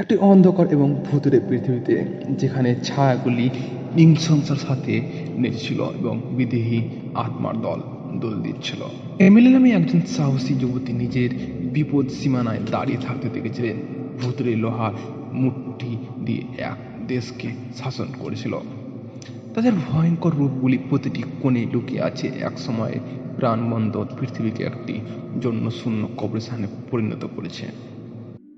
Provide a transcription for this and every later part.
একটি অন্ধকার এবং ভূতুরে পৃথিবীতে যেখানে ছায়াগুলি নৃশংসার সাথে নেচেছিল এবং বিদেহী আত্মার দল দোল দিচ্ছিল। এমএলএ নামে একজন সাহসী যুবতী নিজের বিপদ সীমানায় দাঁড়িয়ে থাকতে দেখেছিলেন ভূতুরে লোহার মুঠি দিয়ে এক দেশকে শাসন করেছিল। তাদের ভয়ঙ্কর রূপগুলি প্রতিটি কোণে লুকিয়ে আছে। এক সময় প্রাণবন্ধ পৃথিবীকে একটি জন্য শূন্য কবরস্থানে পরিণত করেছে।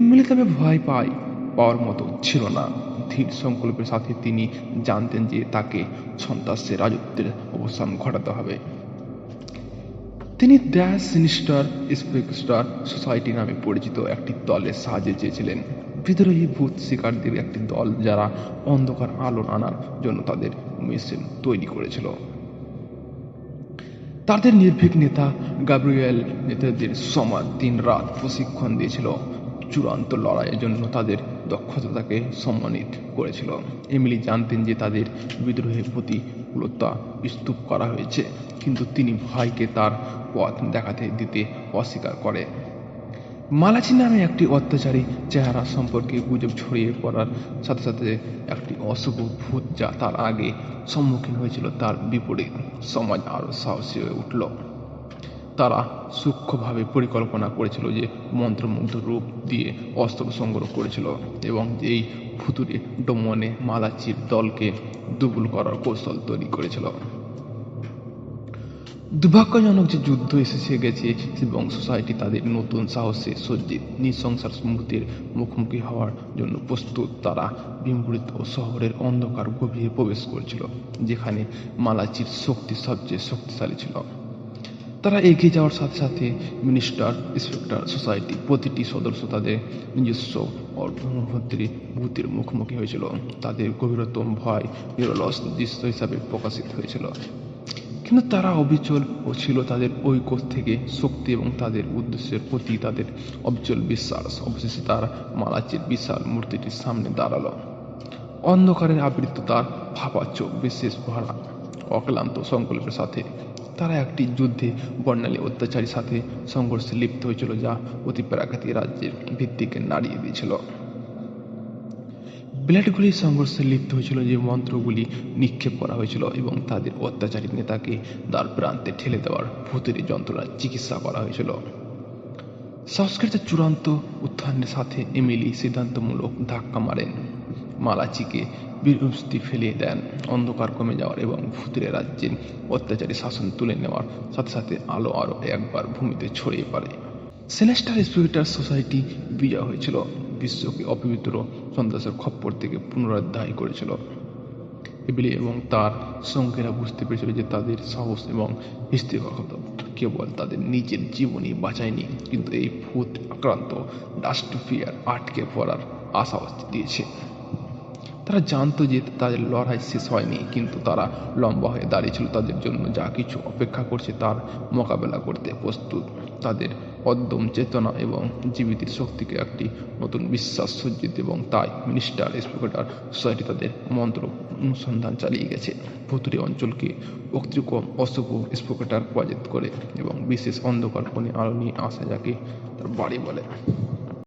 মিলে তবে ভয় পায়। পাওয়ার মতো ছিল না। ধীর সংকল্পের সাথে তিনি জানতেন যে তাকে সন্ত্রাসের রাজত্বের অবসান ঘটাতে হবে। তিনি দ্য সিনিস্টার স্পেকস্টার সোসাইটি নামে পরিচিত একটি দলের সাহায্যে চেয়েছিলেন। বিদ্রোহী ভূত শিকারদের একটি দল যারা অন্ধকার আলো আনার জন্য তাদের মেশিন তৈরি করেছিল। তাদের নির্ভীক নেতা গাব্রিয়েল নেতাদের সমাজ দিন রাত প্রশিক্ষণ দিয়েছিল। চূড়ান্ত লড়াইয়ের জন্য তাদের দক্ষতাকে সম্মানিত করেছিল। এমিলি জানতেন যে তাদের বিদ্রোহের প্রতিকূলতা স্তূপ করা হয়েছে, কিন্তু তিনি ভয়কে তার পথ দেখাতে দিতে অস্বীকার করে। মালাচি নামে একটি অত্যাচারী চেহারা সম্পর্কে গুজব ছড়িয়ে পড়ার সাথে সাথে একটি অশুভ ভূত যা তার আগে সম্মুখীন হয়েছিল, তার বিপরীত। সমাজ আরও সাহসী হয়ে উঠল। তারা সূক্ষ্মভাবে পরিকল্পনা করেছিল যে মন্ত্রমুগ্ধ রূপ দিয়ে অস্ত্র সংগ্রহ করেছিল এবং এই ফুতুরে ডোমনে মালাচির দলকে দুর্বল করার কৌশল তৈরি করেছিল। দুর্ভাগ্যজনক যে যুদ্ধ এসেছে, গেছে এবং সোসাইটি তাদের নতুন সাহসে সজ্জিত, নৃশংসার মুহূর্তের মুখোমুখি হওয়ার জন্য প্রস্তুত। তারা বিমূরিত ও শহরের অন্ধকার গভীরে প্রবেশ করেছিল, যেখানে মালাচির শক্তি সবচেয়ে শক্তিশালী ছিল। তারা এগিয়ে যাওয়ার সাথে সাথে মিনিস্টার, ইন্সপেক্টর, সোসাইটি প্রতিটি সদস্য তাদের নিজস্ব অর্ধমুহূর্তের ভূতের মুখোমুখি হয়েছিল। তাদের গভীরতম ভয়, নিরলস দৃশ্য হিসাবে প্রকাশিত হয়েছিল। কিন্তু তারা অবিচল ও ছিল। তাদের ঐক্য থেকে শক্তি এবং তাদের উদ্দেশ্যের প্রতি তাদের অবিচল বিশ্বাস। অবশেষে তার মালাচির বিশাল মূর্তিটির সামনে দাঁড়াল। অন্ধকারের আবৃত তার ভাবা চোখ বিশেষ ভরা অক্লান্ত সংকল্পের সাথে, তারা একটি যুদ্ধে বর্ণালী অত্যাচারীর সাথে সংঘর্ষে লিপ্ত হয়েছিল যা অতি প্রাকৃতিক রাজ্যের ভিত্তিকে নাড়িয়ে দিয়েছিল। ব্লেডগুলি সংঘর্ষে লিপ্ত হয়েছিল যে মন্ত্রগুলি নিক্ষেপ করা হয়েছিল এবং তাদের অত্যাচারী নেতাকে দ্বার প্রান্তে ঠেলে দেওয়ার ভূতের যন্ত্রণার চিকিৎসা করা হয়েছিল। সংস্কৃতের চূড়ান্ত উত্থানের সাথে এমিলি সিদ্ধান্তমূলক ধাক্কা মারেন। মালাচিকে বিরস্তি ফেলিয়ে দেন। অন্ধকার কমে যাওয়ার এবং ভূতের রাজ্যের অত্যাচারী শাসন তুলে নেওয়ার সাথে সাথে আলো আরও একবার ভূমিতে ছড়িয়ে পড়ে। সেলেস্টার স্পিরিটার সোসাইটি বিজয় হয়েছিল। বিশ্বকে অপবিত্র সন্ত্রাসের খপ্পর থেকে পুনরুদ্ধার করেছিল। এবিলি এবং তার সঙ্গীরা বুঝতে পেরেছিল যে তাদের সাহস এবং স্থিতিগত কেবল তাদের নিজের জীবনই বাঁচায়নি, কিন্তু এই ভূত আক্রান্ত ডাস্টফিয়ার আটকে পড়ার আশাও দিয়েছে। তারা জানতো যে তাদের লড়াই শেষ হয়নি, কিন্তু তারা লম্বা হয়ে দাঁড়িয়েছিল। তাদের জন্য যা কিছু অপেক্ষা করছে তার মোকাবেলা করতে প্রস্তুত। তাদের অদ্যম চেতনা এবং জীবিতের শক্তিকে একটি নতুন বিশ্বাস সজ্জিত এবং তাই মিনিস্টার স্পিকার সোসাইটি তাদের মন্ত্র অনুসন্ধান চালিয়ে গেছে। ভুতুরে অঞ্চলকে অতিক্রম অশুভ স্পিকার পরাজিত করে এবং বিশেষ অন্ধকার আলো নিয়ে আসা যাকে তার বাড়ি বলে।